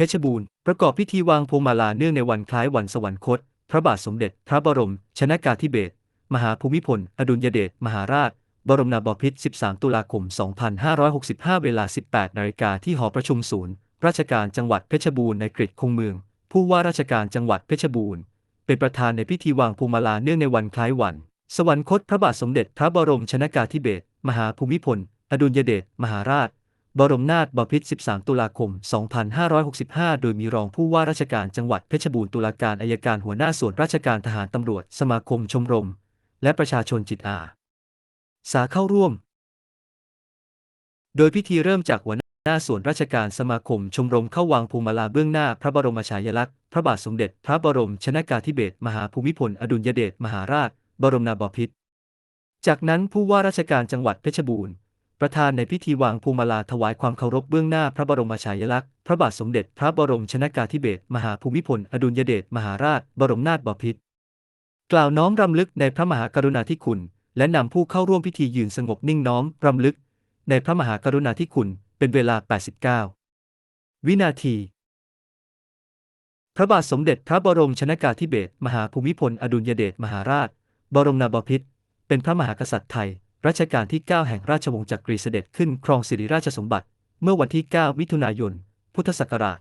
เพชรบูรณ์ ประกอบพิธีวางพวงมาลาเนื่องในวันคล้ายวันสวรรคต พระบาทสมเด็จ พระบรม ชนากาธิเบศรมหาภูมิพล อดุลยเดช มหาราช บรมนาบพิตร 13 ตุลาคม 2565 เวลา 18 นาฬิกาที่หอประชุมศูนย์ ราชการจังหวัดเพชรบูรณ์ในกฤษคงเมือง ผู้ว่าราชการจังหวัดเพชรบูรณ์ เป็นประธานในพิธีวางพวงมาลาเนื่องในวันคล้ายวัน สวรรคต พระบาทสมเด็จ พระบรมชนากาธิเบศร มหาภูมิพล อดุลยเดช มหาราช บรมนาถบพิตร 13 ตุลาคม 2565 โดยมีรองผู้ว่าราชการจังหวัดเพชรบูรณ์ตุลาการอายการหัวหน้าส่วนราชการทหารตำรวจ สมาคมชมรม และประชาชนจิตอา สาเข้าร่วม โดยพิธีเริ่มจากหัวหน้าส่วนราชการสมาคมชมรมเข้าวางพวงมาลาเบื้องหน้าพระบรมฉายาลักษณ์พระบาทสมเด็จ พระบรมชนากาธิเบศรมหาภูมิพล อดุลยเดชมหาราช บรมนาถบพิตร จากนั้นผู้ว่าราชการจังหวัดเพชรบูรณ์ ประธานในพิธีวางพวงมาลาถวายความเคารพเบื้องหน้าพระบรมฉายาลักษณ์พระบาทสมเด็จพระบรมชนากาธิเบศรมหาภูมิพล อดุลยเดชมหาราช บรมนาถบพิตรกล่าวน้อมรำลึกในพระมหากรุณาธิคุณ และนำผู้เข้าร่วมพิธียืนสงบนิ่งน้อมรำลึก ในพระมหากรุณาธิคุณเป็นเวลา 89 วินาที พระบาทสมเด็จพระบรมชนากาธิเบศรมหาภูมิพล อดุลยเดชมหาราช บรมนาถบพิตรเป็นพระมหากษัตริย์ไทย รัชกาลที่ 9 แห่งราชวงศ์จักรีเสด็จขึ้นครองสิริราชสมบัติ เมื่อวันที่ 9 มิถุนายน พุทธศักราช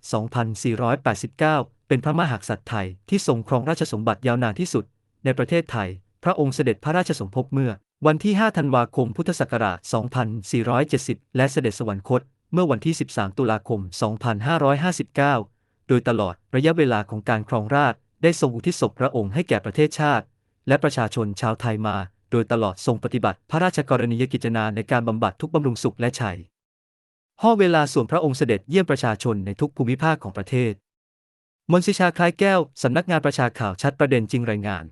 2489 เป็นพระมหากษัตริย์ไทยที่ทรงครองราชสมบัติยาวนานที่สุด ในประเทศไทย พระองค์เสด็จพระราชสมภพเมื่อ วันที่ 5 ธันวาคม พุทธศักราช 2470 และเสด็จสวรรคต เมื่อวันที่ 13 ตุลาคม 2559 โดยตลอดระยะเวลาของการครองราชได้ทรงอุทิศศพพระองค์ให้แก่ประเทศชาติ และประชาชนชาวไทยมา โดยตลอดทรงปฏิบัติพระราชกรณียกิจนาในการบำบัดทุกบำรุงสุขและชัยห้อเวลาส่วนพระองค์เสด็จเยี่ยมประชาชนในทุกภูมิภาคของประเทศ มนสิชาคล้ายแก้ว สำนักงานประชาข่าวชัดประเด็นจริงรายงาน